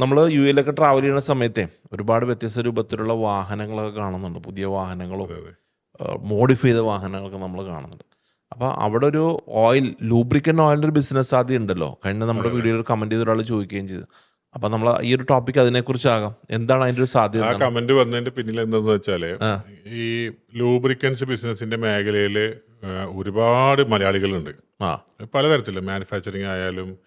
നമ്മൾ U എയിലൊക്കെ travel ചെയ്യുന്ന സമയത്തെ ഒരുപാട് വ്യത്യസ്ത രൂപത്തിലുള്ള വാഹനങ്ങളൊക്കെ കാണുന്നുണ്ട്. പുതിയ വാഹനങ്ങളും മോഡിഫൈ ചെയ്ത വാഹനങ്ങളൊക്കെ നമ്മൾ കാണുന്നുണ്ട്. അപ്പോൾ അവിടെ ഒരു ഓയിൽ ലൂബ്രിക്കൻ ഓയിലിന്റെ ഒരു ബിസിനസ് സാധ്യത ഉണ്ടല്ലോ. കഴിഞ്ഞ നമ്മുടെ വീഡിയോയിൽ കമന്റ് ചെയ്ത ഒരാൾ ചോദിക്കുകയും ചെയ്തു. അപ്പോൾ നമ്മൾ ഈ ഒരു ടോപ്പിക് അതിനെക്കുറിച്ചാകാം. എന്താണ് അതിന്റെ ഒരു സാധ്യത ആ കമന്റ് കമന്റ് വന്നതിന്റെ പിന്നിൽ എന്തെന്ന് വെച്ചാൽ ഈ ലൂബ്രിക്കൻസ് ബിസിനസിന്റെ മേഖലയിൽ ഒരുപാട് മലയാളികളുണ്ട്. ആ. പലതരത്തിൽ. മാനുഫാക്ചറിങ് ആയാലും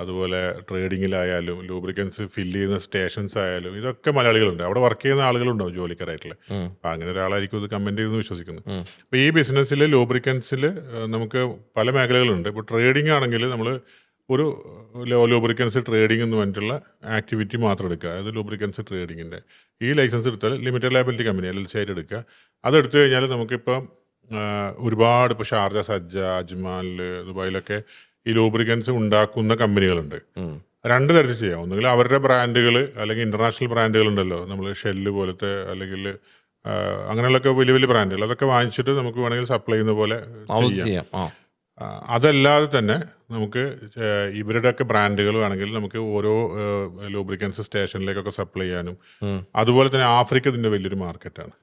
അതുപോലെ ട്രേഡിങ്ങിലായാലും ലൂബ്രിക്കൻസ് ഫില്ല് ചെയ്യുന്ന സ്റ്റേഷൻസ് ആയാലും ഇതൊക്കെ മലയാളികളുണ്ട്. അവിടെ വർക്ക് ചെയ്യുന്ന ആളുകളുണ്ടാവും ജോലിക്കാരായിട്ടുള്ള? അപ്പം അങ്ങനെ ഒരാളായിരിക്കും ഇത് കമന്റ് ചെയ്തെന്ന് വിശ്വസിക്കുന്നു. അപ്പോൾ ഈ ബിസിനസ്സിൽ ലൂബ്രിക്കൻസിൽ നമുക്ക് പല മേഖലകളുണ്ട്. ഇപ്പോൾ ട്രേഡിംഗ് ആണെങ്കിൽ നമ്മൾ ഒരു ലൂബ്രിക്കൻസ് ട്രേഡിംഗ് എന്ന് പറഞ്ഞിട്ടുള്ള ആക്ടിവിറ്റി മാത്രം എടുക്കുക. അതായത് ലൂബ്രിക്കൻസ് ട്രേഡിങ്ങിന്റെ. ഈ ലൈസൻസ് എടുത്താൽ limited liability company L L C ആയിട്ട് എടുക്കുക. അതെടുത്തു കഴിഞ്ഞാൽ നമുക്കിപ്പം ഒരുപാട് ഇപ്പോൾ ഷാർജ സജ്ജ അജ്മാനിൽ ദുബായിലൊക്കെ ഈ ലൂബ്രിക്കൻസ് ഉണ്ടാക്കുന്ന കമ്പനികളുണ്ട്. രണ്ട് തരത്തിൽ ചെയ്യാം. ഒന്നുകിൽ അവരുടെ ബ്രാൻഡുകൾ അല്ലെങ്കിൽ ഇന്റർനാഷണൽ ബ്രാൻഡുകൾ ഉണ്ടല്ലോ. നമ്മൾ ഷെല്ല് പോലത്തെ അല്ലെങ്കിൽ അങ്ങനെയുള്ളൊക്കെ വലിയ വലിയ ബ്രാൻഡുകൾ അതൊക്കെ വാങ്ങിച്ചിട്ട് നമുക്ക് വേണമെങ്കിൽ സപ്ലൈ ചെയ്യുന്ന പോലെ ചെയ്യാം. അതല്ലാതെ തന്നെ നമുക്ക് ഇവരുടെ ഇവരുടെയൊക്കെ ബ്രാൻഡുകൾ വേണമെങ്കിൽ നമുക്ക് ഓരോ ലൂബ്രിക്കൻസ് സ്റ്റേഷനിലേക്കൊക്കെ സപ്ലൈ ചെയ്യാനും. അതുപോലെ തന്നെ ആഫ്രിക്ക ഇതിന്റെ വലിയൊരു മാർക്കറ്റാണ്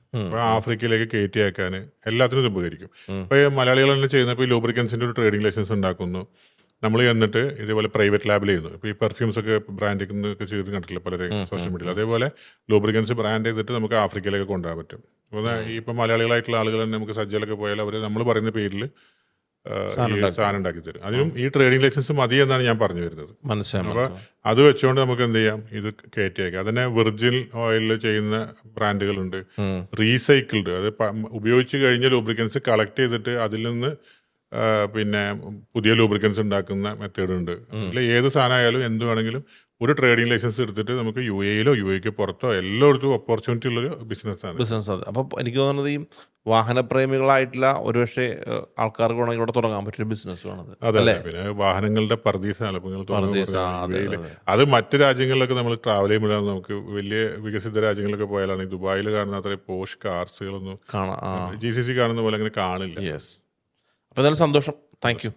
ആഫ്രിക്കയിലേക്ക് കയറ്റി അയക്കാൻ എല്ലാത്തിനും ഇത് ഉപകരിക്കും. ഇപ്പോൾ മലയാളികൾ തന്നെ ചെയ്യുന്ന ഇപ്പോൾ ഈ ലൂബ്രിക്കൻസിന്റെ ഒരു ട്രേഡിംഗ് ലൈസൻസ് ഉണ്ടാക്കുന്നു. നമ്മൾ എന്നിട്ട് ഇതേപോലെ പ്രൈവറ്റ് ലാബിൽ ചെയ്യുന്നു. ഇപ്പോൾ ഈ പെർഫ്യൂംസ് ഒക്കെ ബ്രാൻഡ് ഒക്കെ ചെയ്ത് കണ്ടിട്ടില്ല പലരും സോഷ്യൽ മീഡിയയിൽ അതേപോലെ ലൂബ്രിക്കൻസ് ബ്രാൻഡ് ചെയ്തിട്ട് നമുക്ക് ആഫ്രിക്കയിലേക്ക് കൊണ്ടുപോകാൻ പറ്റും. അപ്പോൾ ഈ ഇപ്പം മലയാളികളായിട്ടുള്ള ആളുകൾ തന്നെ നമുക്ക് സജ്ജയിലൊക്കെ പോയാൽ അവർ നമ്മൾ പറയുന്ന പേരിൽ സാധനം ഉണ്ടാക്കി തരും. അതിനും ഈ ട്രേഡിംഗ് ലൈസൻസ് മതി എന്നാണ് ഞാൻ പറഞ്ഞു വരുന്നത്. മനസ്സിലായി അപ്പോൾ അത് വെച്ചുകൊണ്ട് നമുക്ക് എന്ത് ചെയ്യാം? ഇത് കയറ്റി അയക്കാം അതന്നെ വെർജിൻ ഓയിലിൽ ചെയ്യുന്ന ബ്രാൻഡുകളുണ്ട്. റീസൈക്കിൾഡ് അത് ഉപയോഗിച്ചു ഉപയോഗിച്ച് കഴിഞ്ഞ ലൂബ്രിക്കൻസ് കളക്ട് ചെയ്തിട്ട് അതിൽ നിന്ന് പിന്നെ പുതിയ ലൂബ്രിക്കൻസ് ഉണ്ടാക്കുന്ന മെത്തേഡ് ഉണ്ട്. അതിൽ ഏത് സാധനമായാലും എന്ത് വേണമെങ്കിലും ഒരു ട്രേഡിംഗ് ലൈസൻസ് എടുത്തിട്ട് നമുക്ക് യു എയിലോ യു എക്ക് പുറത്തോ എല്ലായിടത്തും ഓപ്പർച്യൂണിറ്റി ഉള്ളൊരു ബിസിനസ്സാണ് ബിസിനസ് അത് അപ്പോൾ എനിക്ക് തോന്നുന്നത് ഈ വാഹനപ്രേമികളായിട്ടുള്ള ഒരുപക്ഷെ ആൾക്കാർക്ക് വേണമെങ്കിൽ ഇവിടെ തുടങ്ങാൻ പറ്റിയ ബിസിനസ്സാണത് അതല്ലേ പിന്നെ വാഹനങ്ങളുടെ പർദീസ അലപ്പങ്ങൾ പർദീസ, അതെ, മറ്റു രാജ്യങ്ങളിലൊക്കെ നമ്മൾ ട്രാവൽ ചെയ്യുമ്പോഴാണ് നമുക്ക് വലിയ വികസിത രാജ്യങ്ങളിലൊക്കെ പോയാലാണ് ഈ ദുബായിൽ കാണുന്ന അത്ര പോഷ് കാർസുകളൊന്നും ജി സി സി കാണുന്ന പോലെ അങ്ങനെ കാണില്ല. യെസ് അപ്പോൾ എന്തായാലും സന്തോഷം. Thank you